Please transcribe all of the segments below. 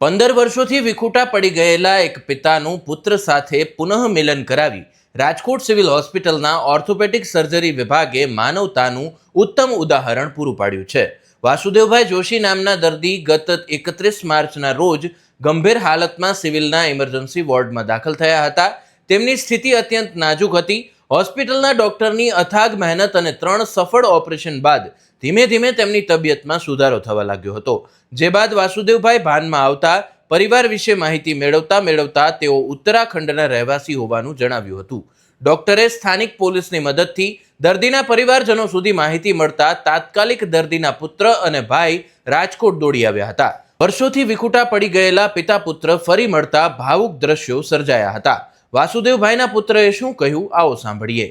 પંદર વર્ષોથી વિખૂટા પડી ગયેલા એક પિતાનું પુત્ર સાથે પુનઃ મિલન કરાવી રાજકોટ સિવિલ હોસ્પિટલના ઓર્થોપેડિક સર્જરી વિભાગે માનવતાનું ઉત્તમ ઉદાહરણ પૂરું પાડ્યું છે. વાસુદેવભાઈ જોશી નામના દર્દી ગત એકત્રીસ માર્ચના રોજ ગંભીર હાલતમાં સિવિલના ઇમરજન્સી વોર્ડમાં દાખલ થયા હતા. તેમની સ્થિતિ અત્યંત નાજુક હતી. હોસ્પિટલના ડોક્ટરની અથાગ મહેનત અને ત્રણ સફળ ઓપરેશન બાદ ધીમે ધીમે તેમની તબિયતમાં સુધારો થવા લાગ્યો હતો. જે બાદ વાસુદેવભાઈ ભાનમાં આવતા પરિવાર વિશે માહિતી મેળવતા મેળવતા તેઓ ઉત્તરાખંડના રહેવાસી હોવાનું જણાવ્યું હતું. ડોક્ટરે સ્થાનિક પોલીસની મદદથી દર્દીના પરિવારજનો સુધી માહિતી મળતા તાત્કાલિક દર્દીના પુત્ર અને ભાઈ રાજકોટ દોડી આવ્યા હતા. વર્ષોથી વિખૂટા પડી ગયેલા પિતા પુત્ર ફરી મળતા ભાવુક દ્રશ્યો સર્જાયા હતા. વાસુદેવભાઈના પુત્રએ શું કહ્યું આવો સાંભળીએ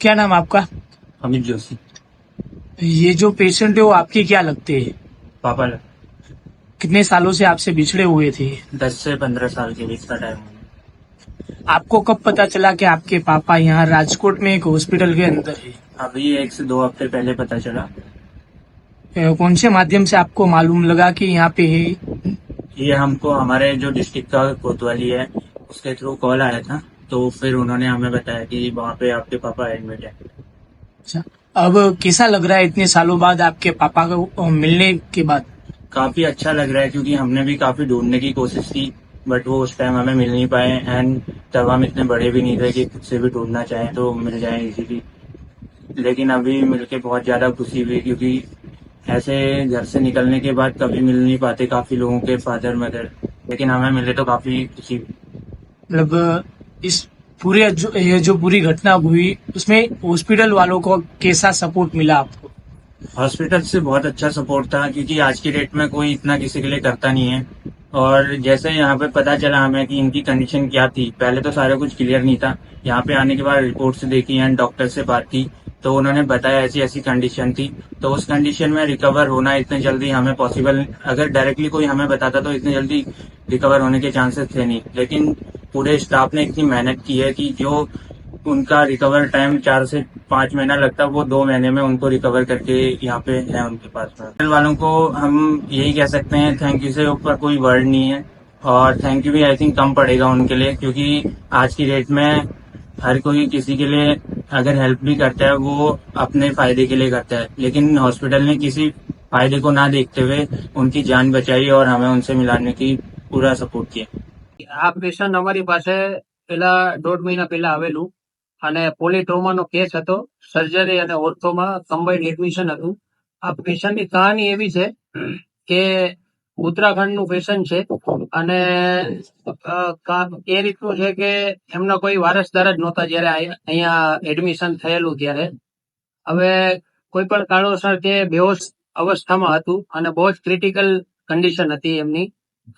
क्या नाम आपका अमित जोशी ये जो पेशेंट है वो आपके क्या लगते हैं पापा कितने सालों से आपसे बिछड़े हुए थे दस से पंद्रह साल के बीच का टाइम आपको कब पता चला कि आपके पापा यहाँ राजकोट में एक हॉस्पिटल के अंदर है अभी एक से दो हफ्ते पहले पता चला अ, कौन से माध्यम से आपको मालूम लगा कि यहाँ पे है ये हमको हमारे जो डिस्ट्रिक्ट का कोतवाली है उसके थ्रू कॉल आया था तो फिर उन्होंने हमें बताया कि वहाँ पे आपके पापा एडमिट है। अच्छा। अब कैसा लग रहा है इतने सालों बाद आपके पापा को मिलने के बाद? काफ़ी अच्छा लग रहा है क्योंकि हमने भी काफ़ी ढूँढने की कोशिश की बट वो उस टाइम हमें मिल नहीं पाए एंड तब हम इतने बड़े भी नहीं थे कि खुद से भी ढूंढना चाहें तो मिल जाए इजीली लेकिन अभी मिलके बहुत ज़्यादा खुशी हुई क्योंकि ऐसे घर से निकलने के बाद कभी मिल नहीं पाते काफ़ी लोगों के फादर मदर लेकिन हमें मिले तो काफ़ी खुशी हुई। मतलब इस पूरे जो, ये जो पूरी घटना हुई, उसमें हॉस्पिटल वालों को कैसा सपोर्ट मिला आपको? हॉस्पिटल से बहुत अच्छा सपोर्ट था, क्योंकि आज की डेट में कोई इतना किसी के लिए करता नहीं है। और जैसे यहाँ पे पता चला हमें कि इनकी कंडीशन क्या थी, पहले तो सारा कुछ क्लियर नहीं था। यहाँ पे आने के बाद रिपोर्ट्स देखी एंड डॉक्टर से बात की तो उन्होंने बताया ऐसी ऐसी कंडीशन थी। तो उस कंडीशन में रिकवर होना इतने जल्दी हमें पॉसिबल अगर डायरेक्टली कोई हमें बताता तो इतने जल्दी रिकवर होने के चांसेस थे नहीं। लेकिन पूरे स्टाफ ने इतनी मेहनत की है कि जो उनका रिकवर टाइम चार से पाँच महीना लगता है, वो दो महीने में उनको रिकवर करके यहाँ पे है उनके पास में। वालों को हम यही कह सकते हैं थैंक यू से ऊपर कोई वर्ड नहीं है और थैंक यू भी आई थिंक कम पड़ेगा उनके लिए, क्योंकि आज की डेट में हर कोई किसी के लिए अगर हेल्प भी करता है, वो अपने फ़ायदे के लिए करता है। लेकिन हॉस्पिटल ने किसी फ़ायदे को ना देखते हुए उनकी जान बचाई और हमें उनसे मिलाने की पूरा सपोर्ट किया। આ પેશન્ટ અમારી પાસે પેલા દોઢ મહિના પહેલા આવેલું અને પોલીટ્રોમાનો કેસ હતો સર્જરી અને ઓર્થોમાં કમ્બાઈન્ડ એડમિશન હતું. આ પેશન્ટની કહાની એવી છે કે ઉત્તરાખંડનું પેશન્ટ છે અને એ રીતનું છે કે એમના કોઈ વારસદાર જ નહોતા જ્યારે અહીંયા એડમિશન થયેલું ત્યારે. હવે કોઈ પણ કારણોસર તે બેહોશ અવસ્થામાં હતું અને બહુ જ ક્રિટિકલ કન્ડિશન હતી એમની.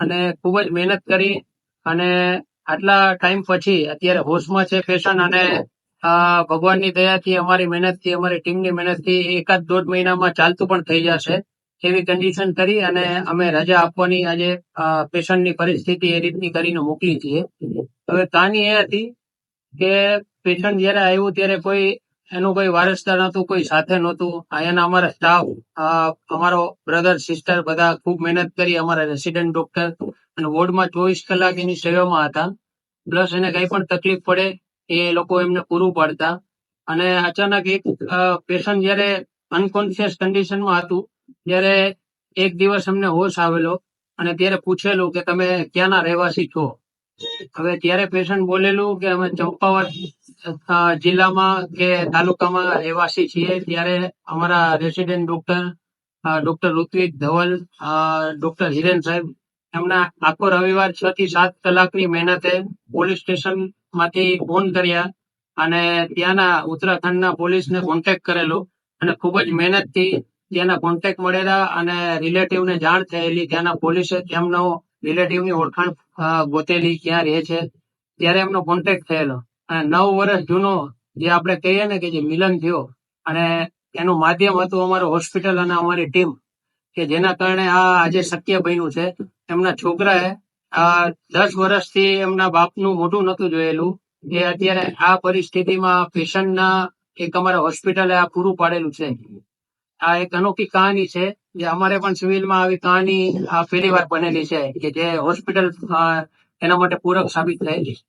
અને ખૂબ જ મહેનત કરી અને આટલા ટાઈમ પછી અત્યારે હોશમાં છે પેશન્ટ અને ભગવાનની દયાથી, અમારી મહેનતથી, અમારી ટીમની મહેનતથી એકાદ દોઢ મહિનામાં ચાલતું પણ થઈ જશે એવી કન્ડિશન કરી અને અમે રજા આપવાની આજે પેશન્ટની પરિસ્થિતિ એ રીતની કરીને મોકલી છીએ. હવે કહાની એ હતી કે પેશન્ટ જયારે આવ્યું ત્યારે કોઈ, એનું કોઈ વારસદાર નહોતું, કોઈ સાથે નહોતું. અહીંયાના અમારા સ્ટાફ અમારો બ્રધર સિસ્ટર બધા ખૂબ મહેનત કરી, અમારા રેસિડેન્ટ ડોક્ટર અને વોર્ડમાં ચોવીસ કલાક એની સેવામાં હતા. પ્લસ એને કઈ પણ તકલીફ પડે એ લોકો એમને પૂરું પાડતા. અને અચાનક એક પેશન્ટ જયારે અનકોન્શિયસ કન્ડિશનમાં હતું, ત્યારે એક દિવસ અમને હોશ આવેલો અને ત્યારે પૂછેલું કે તમે ક્યાંના રહેવાસી છો? હવે ત્યારે પેશન્ટ બોલેલું કે અમે ચંપાવત જિલ્લામાં કે તાલુકામાં રહેવાસી છીએ. ત્યારે અમારા resident doctor doctor Ritvik Dhaval doctor Hiren સાહેબ એમના આખો રવિવાર છ થી સાત કલાકની મહેનતે પોલીસ સ્ટેશનમાંથી ફોન કર્યા અને ત્યાંના ઉત્તરાખંડના પોલીસને કોન્ટેક્ટ કરેલો અને ખૂબ જ મહેનતથી ત્યાંના કોન્ટેક્ટ મળેલા અને રિલેટિવને જાણ થયેલી. ત્યાંના પોલીસે તેમનો રિલેટિવની ઓળખાણ ગોતેલી ક્યાં રહે છે. ત્યારે એમનો કોન્ટેક્ટ થયેલો. અને નવ વર્ષ જૂનો જે આપણે કહીએ ને કે જે મિલન થયો અને એનું માધ્યમ હતું અમારું હોસ્પિટલ અને અમારી ટીમ કે જેના કારણે આ આજે શક્ય બન્યું છે. એમના છોકરાએ આ દસ વર્ષથી એમના બાપનું મોઢું નતું જોયેલું. એ અત્યારે આ પરિસ્થિતિમાં પેશન્ટના એક અમારા હોસ્પિટલે આ પૂરું પાડેલું છે. આ એક અનોખી કહાની છે જે અમારે પણ સિવિલમાં આવી કહાની આ પહેલી વાર બનેલી છે કે જે હોસ્પિટલ એના માટે પૂરક સાબિત થયેલી છે.